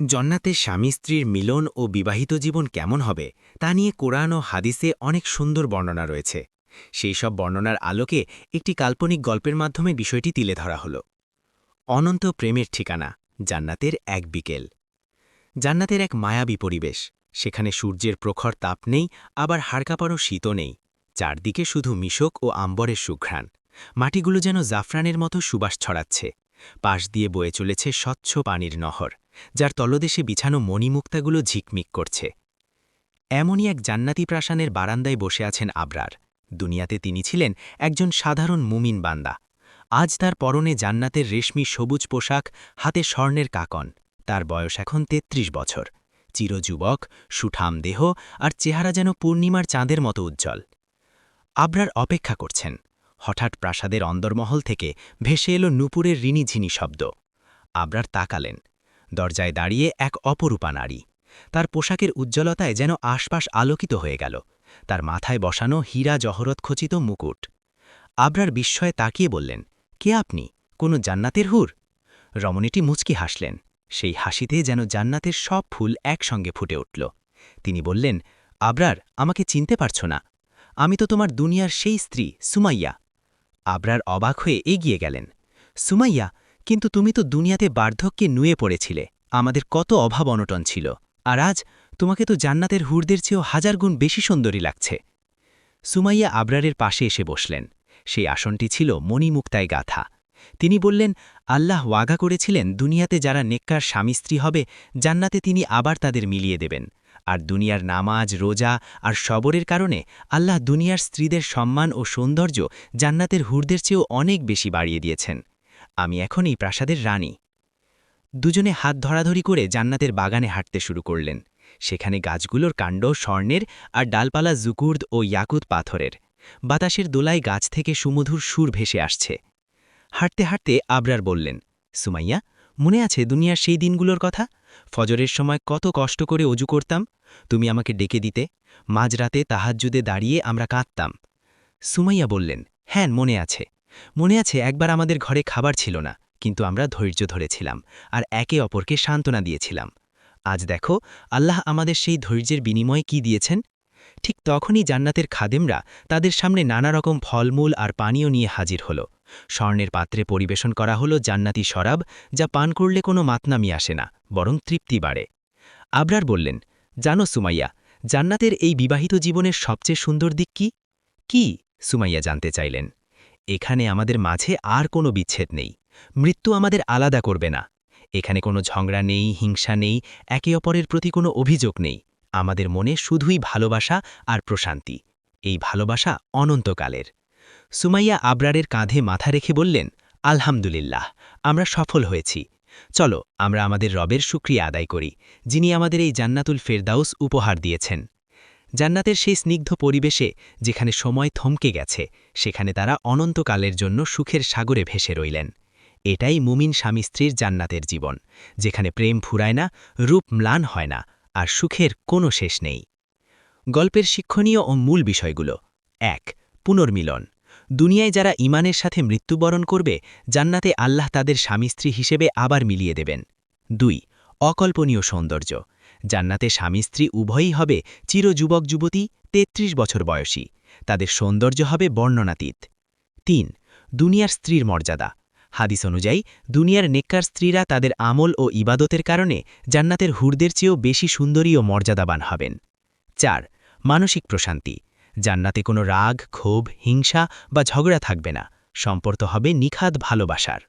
জন্নাতে স্বামী স্ত্রীর মিলন ও বিবাহিত জীবন কেমন হবে, তা নিয়ে কোরআন ও হাদিসে অনেক সুন্দর বর্ণনা রয়েছে। সেই সব বর্ণনার আলোকে একটি কাল্পনিক গল্পের মাধ্যমে বিষয়টি তুলে ধরা হল। অনন্ত প্রেমের ঠিকানা, জান্নাতের এক বিকেল। জান্নাতের এক মায়াবী পরিবেশ, সেখানে সূর্যের প্রখর তাপ নেই, আবার হাড়কাপাড়ো শীতও নেই। চারদিকে শুধু মিশক ও আম্বরের সুঘ্রাণ। মাটিগুলো যেন জাফরানের মতো সুবাস ছড়াচ্ছে। পাশ দিয়ে বয়ে চলেছে স্বচ্ছ পানির নহর, যার তলদেশে বিছানো মণিমুক্তাগুলো ঝিকমিক করছে। এমনই এক জান্নাতি প্রাসানের বারান্দায় বসে আছেন আবরার। দুনিয়াতে তিনি ছিলেন একজন সাধারণ মুমিন বান্দা। আজ তার পরনে জান্নাতের রেশমি সবুজ পোশাক, হাতে স্বর্ণের কাকন। তার বয়স এখন ৩৩ বছর। চিরযুবক, সুঠাম দেহ আর চেহারা যেন পূর্ণিমার চাঁদের মতো উজ্জ্বল। আবরার অপেক্ষা করছেন। হঠাৎ প্রাসাদের অন্দরমহল থেকে ভেসে এলো নুপুরের ঋণিঝিনি শব্দ। আবরার তাকালেন। দরজায় দাঁড়িয়ে এক অপরূপা নারী। তার পোশাকের উজ্জ্বলতায় যেন আশপাশ আলোকিত হয়ে গেল। তার মাথায় বসানো হীরা জহরত খচিত মুকুট। আবরার বিস্ময়ে তাকিয়ে বললেন, কে আপনি? কোনো জান্নাতের হুর? রমণীটি মুচকি হাসলেন। সেই হাসিতে যেন জান্নাতের সব ফুল একসঙ্গে ফুটে উঠল। তিনি বললেন, আবরার, আমাকে চিনতে পারছ না। আমি তো তোমার দুনিয়ার সেই স্ত্রী, সুমাইয়া। আবরার অবাক হয়ে এগিয়ে গেলেন। সুমাইয়া, কিন্তু তুমি তো দুনিয়াতে বার্ধক্যে নুয়ে পড়েছিলে। আমাদের কত অভাব অনটন ছিল। আর আজ তোমাকে তো জান্নাতের হুরদের চেয়েও হাজার গুণ বেশি সুন্দরী লাগছে। সুমাইয়া আবরারের পাশে এসে বসলেন। সেই আসনটি ছিল মণিমুক্তায় গাথা। তিনি বললেন, আল্লাহ ওয়াগা করেছিলেন দুনিয়াতে যারা নেককার স্বামী স্ত্রী হবে, জান্নাতে তিনি আবার তাদের মিলিয়ে দেবেন। আর দুনিয়ার নামাজ, রোজা আর সবরের কারণে আল্লাহ দুনিয়ার স্ত্রীদের সম্মান ও সৌন্দর্য জান্নাতের হুরদের চেয়েও অনেক বেশি বাড়িয়ে দিয়েছেন। আমি এখন এই প্রাসাদের রানী। দুজনে হাত ধরাধরি করে জান্নাতের বাগানে হাঁটতে শুরু করলেন। সেখানে গাছগুলোর কাণ্ড, স্বর্ণের আর ডালপালা জুকুর্দ ও ইয়াকুত পাথরের। বাতাসের দোলায় গাছ থেকে সুমধুর সুর ভেসে আসছে। হাঁটতে হাঁটতে আবরার বললেন, সুমাইয়া, মনে আছে দুনিয়ার সেই দিনগুলোর কথা? ফজরের সময় কত কষ্ট করে অজু করতাম? তুমি আমাকে ডেকে দিতে। মাঝরাতে তাহাজ্জুদে দাঁড়িয়ে আমরা কাঁদতাম। সুমাইয়া বললেন হ্যাঁ মনে আছে। মনে আছে একবার আমাদের ঘরে খাবার ছিল না, কিন্তু আমরা ধৈর্য ধরেছিলাম আর একে অপরকে সান্ত্বনা দিয়েছিলাম। আজ দেখো, আল্লাহ আমাদের সেই ধৈর্যের বিনিময়ে কি দিয়েছেন? ঠিক তখনই জান্নাতের খাদেমরা তাদের সামনে নানা রকম ফলমূল আর পানীয় নিয়ে হাজির হল। স্বর্ণের পাত্রে পরিবেশন করা হলো জান্নাতি শরাব, যা পান করলে কোনো মাতনামি আসে না, বরং তৃপ্তি বাড়ে। আবরার বললেন, জানো সুমাইয়া, জান্নাতের এই বিবাহিত জীবনের সবচেয়ে সুন্দর দিক কি? কি? সুমাইয়া জানতে চাইলেন। এখানে আমাদের মাঝে আর কোনো বিচ্ছেদ নেই। মৃত্যু আমাদের আলাদা করবে না। এখানে কোনো ঝগড়া নেই, হিংসা নেই, একে অপরের প্রতি কোনো অভিযোগ নেই। আমাদের মনে শুধুই ভালোবাসা আর প্রশান্তি। এই ভালোবাসা অনন্তকালের। সুমাইয়া আবরারের কাঁধে মাথা রেখে বললেন, আলহামদুলিল্লাহ, আমরা সফল হয়েছি। চলো, আমরা আমাদের রবের সুক্রিয়া আদায় করি, যিনি আমাদের এই জান্নাতুল ফেরদাউস উপহার দিয়েছেন। জান্নাতের সেই স্নিগ্ধ পরিবেশে যেখানে সময় থমকে গেছে, সেখানে তারা অনন্তকালের জন্য সুখের সাগরে ভেসে রইলেন। এটাই মুমিন স্বামী স্ত্রীর জান্নাতের জীবন, যেখানে প্রেম ফুরায় না, রূপ ম্লান হয় না, আর সুখের কোনো শেষ নেই। গল্পের শিক্ষণীয় ও মূল বিষয়গুলো, এক, পুনর্মিলন। দুনিয়ায় যারা ইমানের সাথে মৃত্যুবরণ করবে, জান্নাতে আল্লাহ তাদের স্বামী স্ত্রী হিসেবে আবার মিলিয়ে দেবেন। দুই, অকল্পনীয় সৌন্দর্য। জান্নাতে স্বামী স্ত্রী উভয়ই হবে চিরযুবক যুবতী ৩৩ বছর বয়সী। তাদের সৌন্দর্য হবে বর্ণনাতীত। তিন, দুনিয়ার স্ত্রীর মর্যাদা। হাদিস অনুযায়ী, দুনিয়ার নেককার স্ত্রীরা তাদের আমল ও ইবাদতের কারণে জান্নাতের হুরদের চেয়েও বেশি সুন্দরী ও মর্যাদাবান হবেন। চার, মানসিক প্রশান্তি। জান্নাতে কোনো রাগ ক্ষোভ হিংসা বা ঝগড়া থাকবে না। সম্পর্ক হবে নিখাদ ভালোবাসার।